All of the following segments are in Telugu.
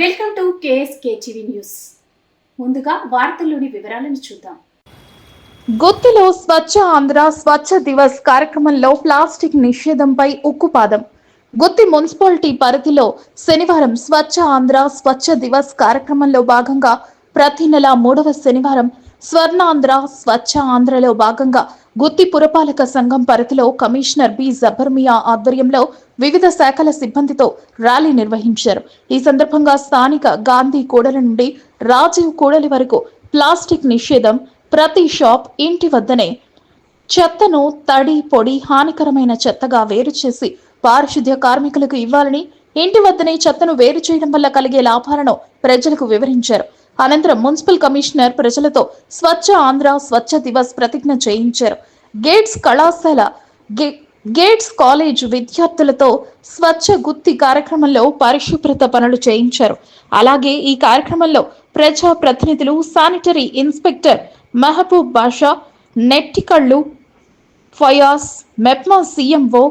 Welcome to KSK TV news. ముందుగా వార్తల్లోని వివరాలను చూద్దాం. గుత్తిలో స్వచ్ఛ ఆంధ్ర స్వచ్ఛ దివస్ కార్యక్రమంలో ప్లాస్టిక్ నిషేధంపై ఉక్కుపాదం. గుత్తి మున్సిపాలిటీ పరిధిలో శనివారం స్వచ్ఛ ఆంధ్ర స్వచ్ఛ దివస్ కార్యక్రమంలో భాగంగా ప్రతి నెల మూడవ శనివారం స్వర్ణాంధ్ర స్వచ్ఛ ఆంధ్రలో భాగంగా గుత్తి పురపాలక సంఘం పరిధిలో కమిషనర్ బి. జబర్మియా ఆధ్వర్యంలో వివిధ శాఖల సిబ్బందితో ర్యాలీ నిర్వహించారు. ఈ సందర్భంగా స్థానిక గాంధీ కూడలి నుండి రాజీవ్ కూడలి వరకు ప్లాస్టిక్ నిషేధం ప్రతి షాప్ ఇంటి వద్దనే చెత్తను తడి పొడి హానికరమైన చెత్తగా వేరు చేసి పారిశుద్ధ్య కార్మికులకు ఇవ్వాలని ఇంటి వద్దనే చెత్తను వేరు చేయడం వల్ల కలిగే లాభాలను ప్రజలకు వివరించారు. అనంతరం మున్సిపల్ కమిషనర్ ప్రజలతో స్వచ్ఛ ఆంధ్ర స్వచ్ఛ దివస్ ప్రతిజ్ఞ చేయించారు. గేట్స్ కళాశాల గే- గేట్స్ కాలేజ్ విద్యార్థులతో స్వచ్ఛ గుత్తి కార్యక్రమంలో పరిశుభ్రత పనులు చేయించారు. అలాగే ఈ కార్యక్రమంలో ప్రజా ప్రతినిధులు శానిటరీ ఇన్స్పెక్టర్ మహబూబ్ బాషా నెట్టికళ్ళు ఫయాస్ మెప్మా సీఎంఓ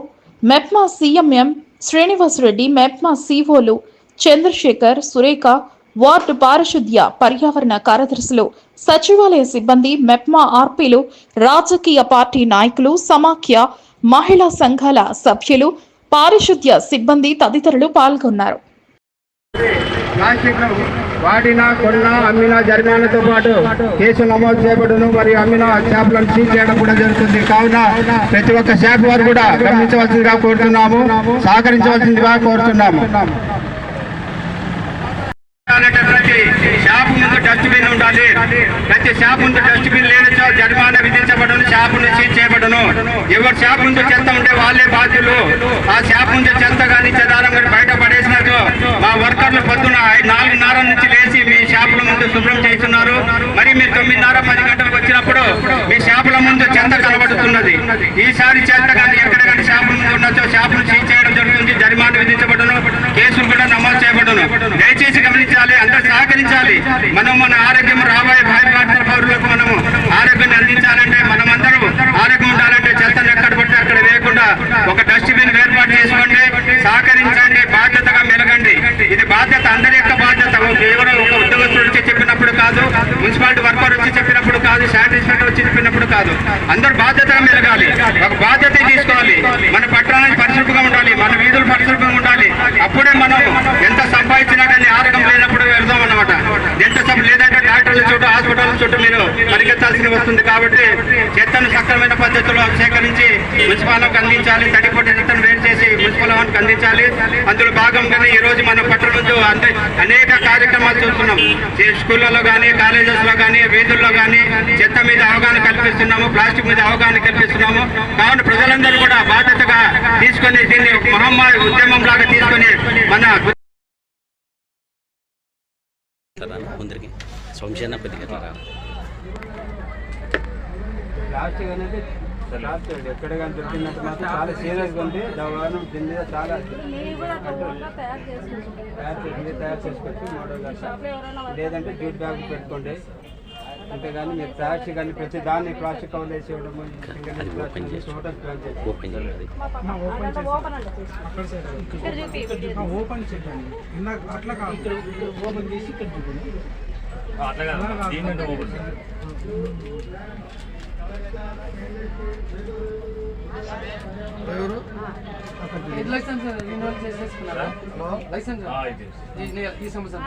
మెప్మా సీఎంఎం శ్రీనివాసరెడ్డి మెప్మా సీఓలు చంద్రశేఖర్ సురేఖ వార్డు పారిశుద్ధ్య పర్యావరణ కార్యదర్శులు సచివాలయ సిబ్బంది మెప్మా ఆర్పీలు రాజకీయ పార్టీ నాయకులు సమాఖ్య మహిళా సంఘాల సభ్యులు పారిశుద్ధ్య సిబ్బంది తదితరులు పాల్గొన్నారు. ప్లాస్టిక్ వాడిన కొన్న అమ్మిన జరిమానాతో పాటు కేసు నమోదు చేయబడును. మరియు అమ్మిన షాపులను సీజ్ చేయడం కూడా జరుగుతుంది. కావున ప్రతి ఒక్క షాప్ వారు కూడా గమనించవలసిందిగా కోరుతున్నాము సహకరించవలసిందిగా కోరుతున్నాము ప్రతి షాప్ ముందు డస్ట్బిన్ ఉండాలి ప్రతి షాప్ ముందు డస్ట్బిన్ లేని చో జరిమానా విధించబడును షాపును సీజ్ చేయబడును. ఎవరి షాప్ ముందు చెత్త ఉంటే వాళ్ళే బాధ్యులు. ఆ షాప్ ముందు చెత్త కానీ చెదారం కానీ బయట పడేసినట్టు మా వర్కర్లు పొద్దున నాలుగున్నర నుంచి లేచి మీ షాపుల ముందు శుభ్రం చేస్తున్నారు. మరి మీరు తొమ్మిదిన్నర పది గంటలకు వచ్చినప్పుడు మీ షాపుల ముందు చెత్త కనబడుతున్నది. ఈసారి చెత్త కానీ ఎక్కడ కానీ షాపుల ముందు ఉన్నచో షాపును సీజ్ చేయడం జరుగుతుంది జరిమానా విధించబడును కేసులు కూడా నమోదు చేయబడును. దయచేసి గమనించాలి అందరూ సహకరించాలి మనం మన ఆరోగ్యం రాబోయే భారత పౌరులకు మనము ఆరోగ్యాన్ని అందించాలంటే మనమందరం ఆరోగ్యం ఉండాలంటే చెత్తను ఎక్కడ పడితే అక్కడ వేయకుండా ఒక డస్ట్బిన్ ఏర్పాటు చేసుకోండి సహకరించండి బాధ్యతగా మెలగండి. ఇది బాధ్యత అందరి యొక్క బాధ్యత. కేవలం ఒక ఉద్యోగస్తుడు వచ్చి చెప్పినప్పుడు కాదు మున్సిపాలిటీ వర్కర్ వచ్చి చెప్పినప్పుడు కాదు శానిటరీ వచ్చి చెప్పినప్పుడు కాదు. అందరు బాధ్యతగా మెలగాలి. ఒక బాధ్యత తీసుకోవాలి. లేదంటే చుట్టూ హాస్పిటల్ చుట్టూ మీరు పరిగెత్తాల్సి వస్తుంది కాబట్టి చెత్తను సక్రమైన పద్ధతిలో సేకరించి మున్సిపాలకు అందించాలి. తడిపొట్టి చెత్తను వేరు చేసి మున్సిపల్ వారికి అందించాలి. అందులో భాగంగానే ఈ రోజు మన పట్టణంలో అంటే అనేక కార్యక్రమాలు చూస్తున్నాం. ఈ స్కూళ్ళలో కానీ కాలేజెస్లో కానీ వీధుల్లో కానీ చెత్త మీద అవగాహన కల్పిస్తున్నాము ప్లాస్టిక్ మీద అవగాహన కల్పిస్తున్నాము. కావున ప్రజలందరూ కూడా బాధ్యతగా తీసుకొని దీన్ని మహమ్మారి ఉద్యమం లాగా తీసుకొని మన పెద్దగా ప్లాస్టిక్ అనేది ఎక్కడ కానీ దొరికినట్టు మాత్రం చాలా సీరియస్గా ఉంది. దాని దీని మీద చాలా తయారు చేసి తయారు చేసుకోవచ్చు మోడల్ అట్లా లేదంటే జూట్ బ్యాగ్ పెట్టుకోండి. అంతేగాని మీరు ప్లాస్టిక్ కానీ ప్రతి దాన్ని ప్లాస్టిక్ కవర్ వేసి ఇవ్వడం ఓపెన్ ఓపెన్ చేయండి అట్లా చేసి ఇక్కడ లైసెన్స్ రిన్యూవల్ చేసేసుకున్నారా? లైసెన్స్ ఈ- ఈ సంవత్సరం.